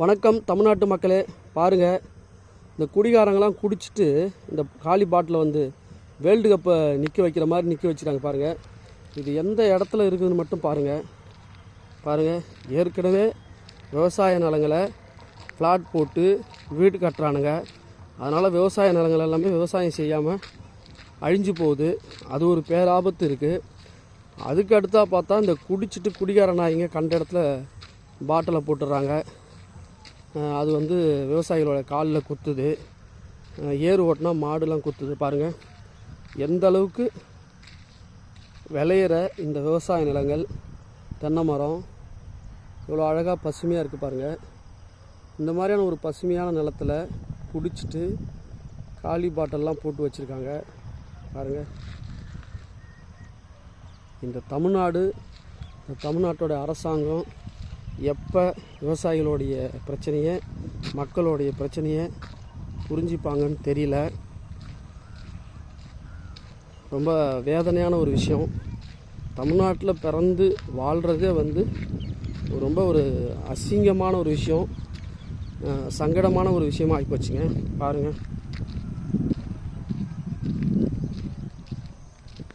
வணக்கம் தமிழ்நாட்டு மக்களே. பாருங்கள் இந்த குடிகாரங்களாம் குடிச்சிட்டு இந்த காலி பாட்டில் வந்து வேர்ல்டு கப்பை நிற்க வைக்கிற மாதிரி நிற்க வச்சுட்டாங்க பாருங்கள் இது எந்த இடத்துல இருக்குதுன்னு மட்டும் பாருங்கள் பாருங்கள் ஏற்கனவே விவசாய நிலங்களை ஃப்ளாட் போட்டு வீடு கட்டுறானுங்க. அதனால் விவசாய நிலங்கள் எல்லாமே விவசாயம் செய்யாமல் அழிஞ்சு போகுது. அது ஒரு பேராபத்து இருக்குது அதுக்கு அடுத்தா பார்த்தா இந்த குடிச்சிட்டு குடிகார நாய்ங்க கண்ட இடத்துல பாட்டிலை போட்டுடுறாங்க அது வந்து விவசாயிகளோட காலில் குத்துது. ஏறு ஓட்டினா மாடுலாம் குத்துது. பாருங்கள் எந்த அளவுக்கு விளையிற இந்த விவசாய நிலங்கள் தென்னை மரம் இவ்வளோ அழகாக பசுமையாக இருக்குது பாருங்கள் இந்த மாதிரியான ஒரு பசுமையான நிலத்தில் குடிச்சிட்டு காலி பாட்டெல்லாம் போட்டு வச்சுருக்காங்க. பாருங்கள் இந்த தமிழ்நாடு இந்த தமிழ்நாட்டோட அரசாங்கம் எப்போ விவசாயிகளுடைய பிரச்சனையை மக்களுடைய பிரச்சனையை புரிஞ்சுப்பாங்கன்னு தெரியல. ரொம்ப வேதனையான ஒரு விஷயம். தமிழ்நாட்டில் பிறந்து வாழ்கிறதே வந்து ரொம்ப ஒரு அசிங்கமான ஒரு விஷயம். சங்கடமான ஒரு விஷயமா ஆகிப்போச்சுங்க பாருங்கள்